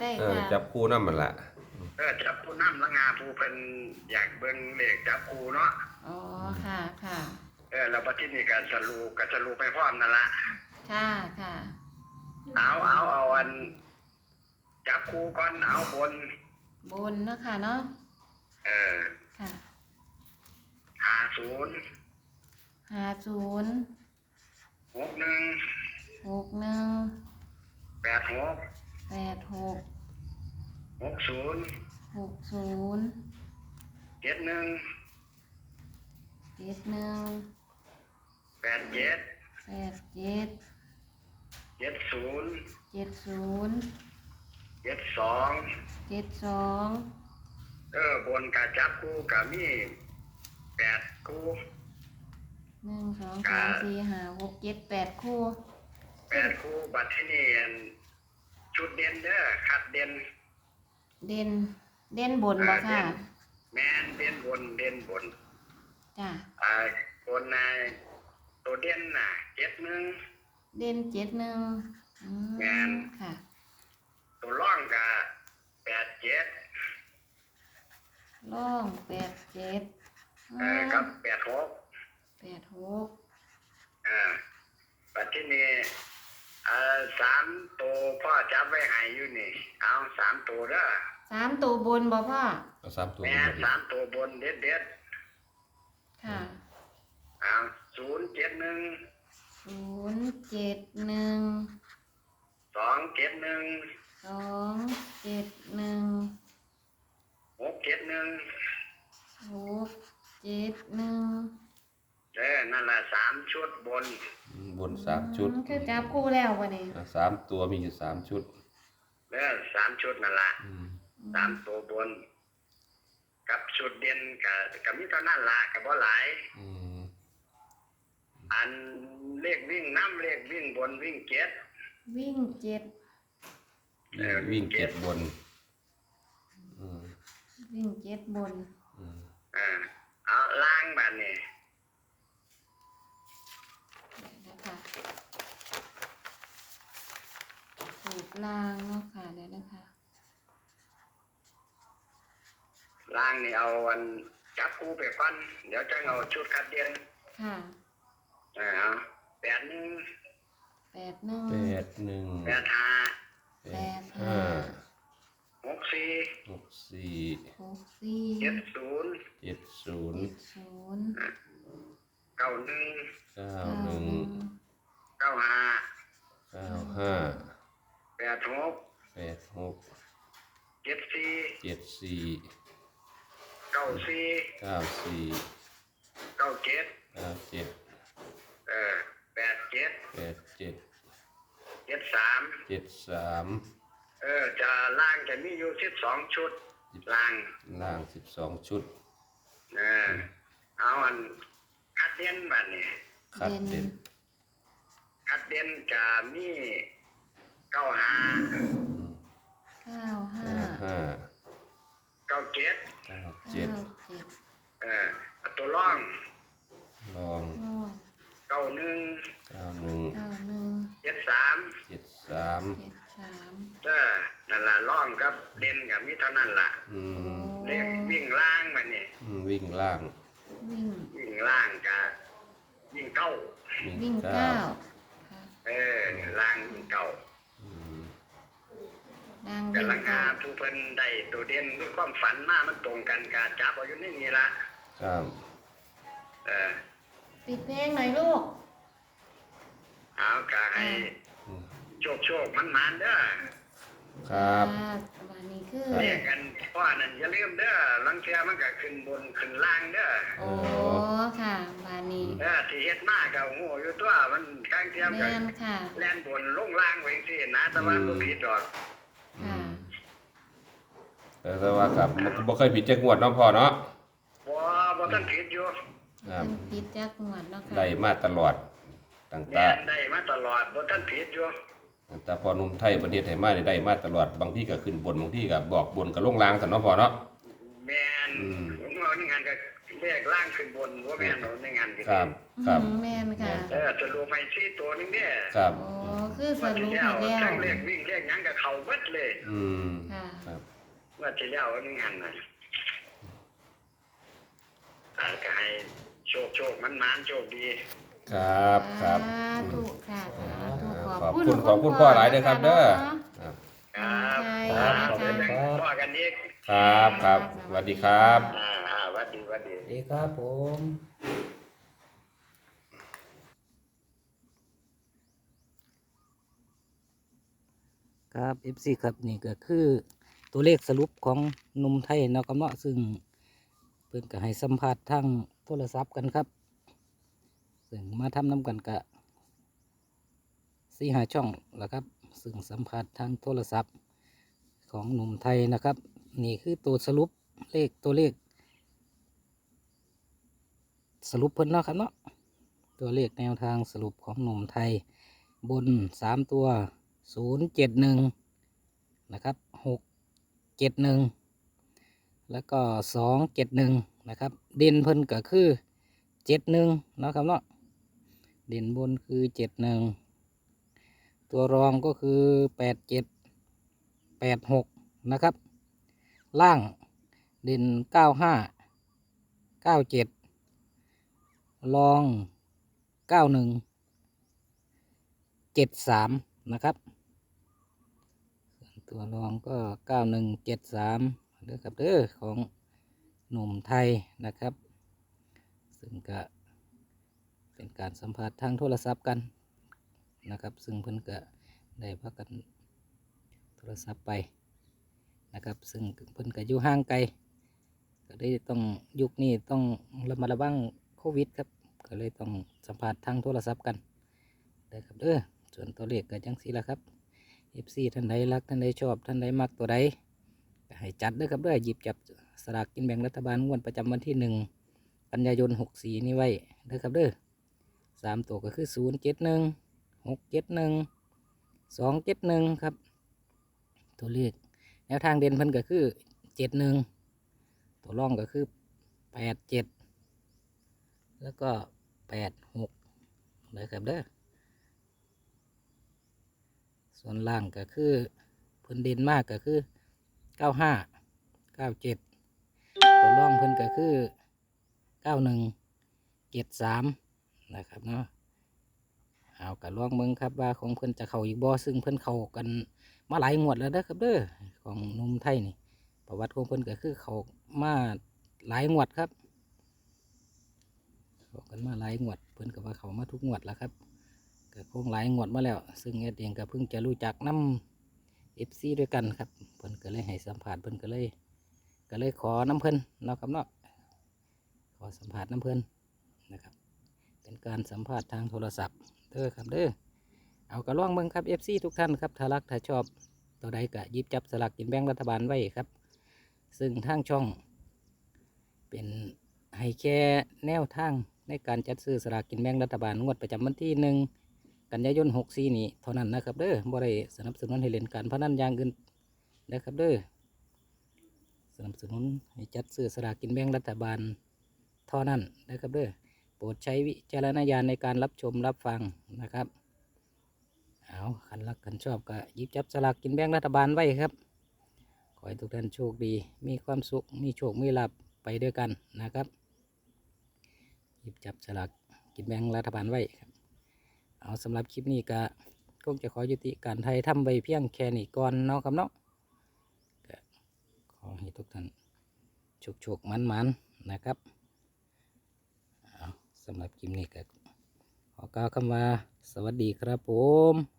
ได้เออค่ะจับคู่นำมันละเออจับผู้น้ำละงาผู้เป็นอยากเบิ่งเลขจับคู่เนาะอ๋อค่ะค่ะเออแล้วบัดที่นี่ก็สรุปก็สรุปไปพร้อมนั่นละค่ะค่ะเอาเอาเอาอัน จับคู่ก่อนเอาบน บนเนาะค่ะเนาะเออค่ะห้าศูนย์ห้าศูนย์หกหนึ่งหกหนึ่งแปดหก แปดหกหกศูนย์หกศูนย์เจ็ดหนึ่งเจ็ดหนึ่งแปดเจ็ดแปดเจ็ดเจ็ดศูนย์เจ็ดศูนย์เจ็ดสองเจ็ดสองเออบนกาจับคู่กับมีแปดคู่หนึ่งสองสามสี่ห้าหกเจ็ดแปดคู่แปดคู่บัดที่นี่อัน ชุดเด่นเด้อคัดเด่นเด่นเด่นบนบ่ค่ะ แมนเด่นบนเด่นบนจ้ะอ่าบนในตัวเด่นน่ะเจ็ดหนึ่งเด่นเจ็ดหนึ่งอืแม่นค่ะ ตัวร่องกับแปดเจ็ดล่องแปดเจ็ดเออกับแปดหกแปดหกอ่าบัดที่นี่ อ่าสามตัวพ่อจับไว้ให้อยู่นี่ เอาสามตัวเด้อสามตัวบนบ่พ่อ เอาสามตัวแม่นสามตัวบนเด็ดเด็ดค่ะๆเอาศูนย์เจ็ดหนึ่งศูนย์เจ็ดหนึ่งสองเจ็ดหนึ่งสองเจ็ดหนึ่งหกเจ็ดหนึ่งหกเจ็ดหนึ่งเออนั่นแหละสามชุดบนอืม บนสามชุดอืคือจับคู่แล้ววันนี้อะสามตัวมีอยู่สามชุดเออสามชุดนั่นแหละอืมสามตัวบน กับชุดเด่นกับกับมีเท่านั้นละกับว่าหลายอืมอันเลขวิ่งน้ำเลขวิ่งบนวิ่งเจ็ดวิ่งเจ็ดเออวิ่งเจ็ดบนอืมวิ่งเจ็ดบนอืมเออเอาล้างแบบนี้ เดี๋ยวนะคะสูบ ล่างเนาะค่ะเดี๋ยวนะคะล้างนี่เอาวันจับคู่ไปฟันเดี๋ยวจะเอาชุดคัดเด่นค่ะเออเอาแปดหนึ่งแปดหนึ่งแปดหนึ่งแปดห้าแปดห้าหกสี่หกสี่หกสี่เจ็ดศูนย์เจ็ดศูนย์เจ็ดศูนย์เก้าหนึ่งเก้าเก้าหหนึ่งนึ่งเก้าห้าเก้าห้าแป ดหกแปดหกเจ็ดสี่เจ็ดสี่เก้าสี่เก้าสี่เก้าเจ็ดเก้าเจ็ดเออแปดเจ็ดแปดเจ็ดเจ็ดสามเจ็ดสามเออจะล่างจะมีอยู่สิบสองชุดล่างล่างสิบสองชุดเออเอาอันคัดเด่นบัดนี้คัดเด่นคัดเด่นจะมีเก้าห้า เก้าห้า เก้าห้า เก้าเจ็ด เก้าเจ็ด เก้าเจ็ด เออตัวร่อง ลอง น้อย เก้าหนึ่ง เก้าหนึ่ง เก้าหนึ่ง เจ็ดสาม เจ็ดสาม เจ็ดสาม เออ นั่นละร่องกับเด่นกับมีเท่านั้นล่ะอืมเลขวิ่งล่างบัดนี้อืมวิ่งล่างวิ่งวิ่งล่างกับวิ่งเก้าวิ่งเก้าค่ะเออล่างวิ่งเก้าอืมดังกัวิ่นงลังหาเก้าผู้เพิ่นได้ตัวเด่นมีความฝันมามันตรงกันกาจับเอาอยู่ในนี่ละครับเออปิดเพลงหน่อยลูกเอากาให้อืมโชคโชคมันมันๆเด้อ ครับอ่าวันนี้คือ เรียกกันเพราะอันนั้นอย่าลืมเด้อลังเทียมันก็ขึ้นบนขึ้นล่างเด้อโอ้ค่ะวันนี้เออที่เฮ็ดมาก็โง่อยู่ตัวมันข้างเทียมแมก็นค่ะ แล่นบนลงล่างไว้จังซี่นะแต่ว่าบ่ผิดดอกค่ะ แต่แต่ว่าครับมันก็บ่เคยผิดจักงวดเนาะพ่อเนาะบ่บ่ทันผิดอยู่ครับเป็นปิดจักหวดเนาะค่ะได้มาตลอดตั้งแม่แต่นได้มาตลอดบ่ทันผิดอยู่ตั้ง แต่พอหนุ่มไทยประเทศไทยมาได้ได้มาตลอดบางที่ก็ขึ้นบนบางที่ก็บอกบนก็ลงล่างซั่นเนาะพ่อเนาะแม่นอืมผมเอานี่งานก็เลรียกล่างขึ้นบนว่าแม่นหนูในงานกันครับ ครับอืมแม่นค่ะเออจะรู้ไปซี่ตัวนึงเนี่ยครับโอ้คือสว่ารุที่ปแล้วให้แล้วทั้งเรียกวิ่งเรียกหยังกับเขาเบิดเลย อืมค่ะครับว่าที่แล้วนี่งานน่ะอ่าก็ให้โชคโชคมันมานๆโชคดี ครับครับสาธุค่ะสาธุขข ออบบคุคุณณขอบคุณพ่อหลายเด้อครับเด้อนาะครับครับใช่ครับค่ะเดี๋ยวจะพ่อกันอีกครับครับสวัสดีครับ อ่าอ่าหวัดดีหวัดดี ดีครับผมครับ FC ครับนี่ก็คือตัวเลขสรุปของหนุ่มไทยเนาะครับเนาะซึ่งเพิ่นก็ให้สัมภาษณ์ทางโทรศัพท์กันครับ ซึ่งมาทำน้ำกันกะ สี่หาช่องแล้วครับ ซึ่งสัมภาษณ์ทางโทรศัพท์ของหนุ่มไทยนะครับ นี่คือตัวสรุปเลขตัวเลข สรุปเพิ่นเนาะครับเนาะตัวเลขแนวทางสรุปของหนุ่มไทย บนสามตัวศูนย์เจ็ดหนึ่งนะครับหกเจ็ดหนึ่งแล้วก็สองเจ็ดหนึ่งนะครับ เด่นเพิ่นก็คือเจ็ดหนึ่งเนาะครับเนาะเด่นบนคือเจ็ดหนึ่ง ตัวรองก็คือแปดเจ็ดแปดหกนะครับ ล่างเด่นเก้าห้าเก้าเจ็ดลองเก้าหนึ่งเจ็ดสามนะครับส่วนตัวรองก็เก้าหนึ่งเจ็ดสามเด้อครับเด้อของหนุ่มไทยนะครับ ซึ่งก็เป็นการสัมภาษณ์ทางโทรศัพท์กัน นะครับ ซึ่งเพิ่นก็ได้พักกันโทรศัพท์ไปนะครับ ซึ่งเพิ่นก็อยู่ห่างไกลก็ได้ต้องยุคนี้ต้องระมัดระวังโควิดครับก็เลยต้องสัมผัสทางโทรศัพท์กันได้ครับเด้อส่วนตัวเลขก็จังสีละครับ FC ท่านใดรักท่านใดชอบท่านใดมักตัวใดก็ให้จัดด้อครับเด้อหยิบจับสลากกินแบ่งรัฐบาลงวดประจำวันที่หนึ่งกันยายนหกสีนี้ไว้เด้อครับเด้อสามตัวก็คือศูนย์เจ็ดหนึ่ง หกเจ็ดหนึ่งสองเจ็ดหนึ่งครับ ตัวเลขแนวทางเด่นเพิ่นก็คือเจ็ดหนึ่งตัวร่องก็คือแปดเจ็ดแล้วก็แปดหกเลยครับเด้อส่วนล่างก็คือพิ่นเด่นมากก็คือเก้าห้าเก้าเจ็ดตัวร่องเพิ่นก็คือเก้าหนึ่งเจ็ดสามนะครับเนาะ เอากระล่องเมืองครับว่าของเพิ่อนจะเข้าอีกบ่อซึ่งเพิ่อนเข้ากันมาหลายงวดแล้วเด้อครับเด้อของนุ่มไทยนี่ ประวัติของเพิ่อนก็คือเขามาหลายงวดครับเขากันมาหลายงวด เพิ่อนก็ว่าเขามาทุกงวดแล้วครับก็คงหลายงวดมาแล้ว ซึ่งเอ็ดเองก็เพิ่งจะรู้จักน้ำเอฟซีด้วยกันครับเพิ่อนก็เลยให้สัมผัสเพิ่อนก็เลย ก็เลยขอน้ำเพิ่อนเนาะครับเนาะขอสัมผัสน้ำเพิ่อนนะครับเป็นการสัมผัสทางโทรศัพท์ เด้อครับเด้อเอากระล่องเบิ่งครับเอฟซีทุกท่านครับถ้ารักถ้าชอบตัวใดก็ยิบจับสลากกินแบ่งรัฐบาลไว้ครับ ซึ่งทางช่อง เป็นให้แค่แนวทางในการจัดซื้อสลากกินแบ่งรัฐบาลงวดประจำวันที่หนึ่งกันยายนหกสี่นี้เท่านั้นนะครับเด้อบ่ได้สนับสนุนให้เล่นการพนันอย่างอื่นนะครับเด้อสนับสนุนให้จัดซื้อสลากกินแบ่งรัฐบาลเท่านั้นนะครับเด้อ โปรดใช้วิจารณญาณในการรับชมรับฟังนะครับ เอาขันรักขันชอบก็หยิบจับสลากกินแบ่งรัฐบาลไว้ครับ ขอให้ทุกท่านโชคดี มีความสุข มีโชค มีลาภไปด้วยกันนะครับหยิบจับฉลากกินแบ่งรัฐบาลไว้ครับ เอาสำหรับคลิปนี้ก็คงจะขอยุติการไทยทำไว้เพียงแค่นี้ก่อนเนาะครับเนาะขอให้ทุกท่านโชคโชคมันมันๆนะครับ สำหรับคลิปนี้ก็ขอกล่าวคำว่า สวัสดีครับผม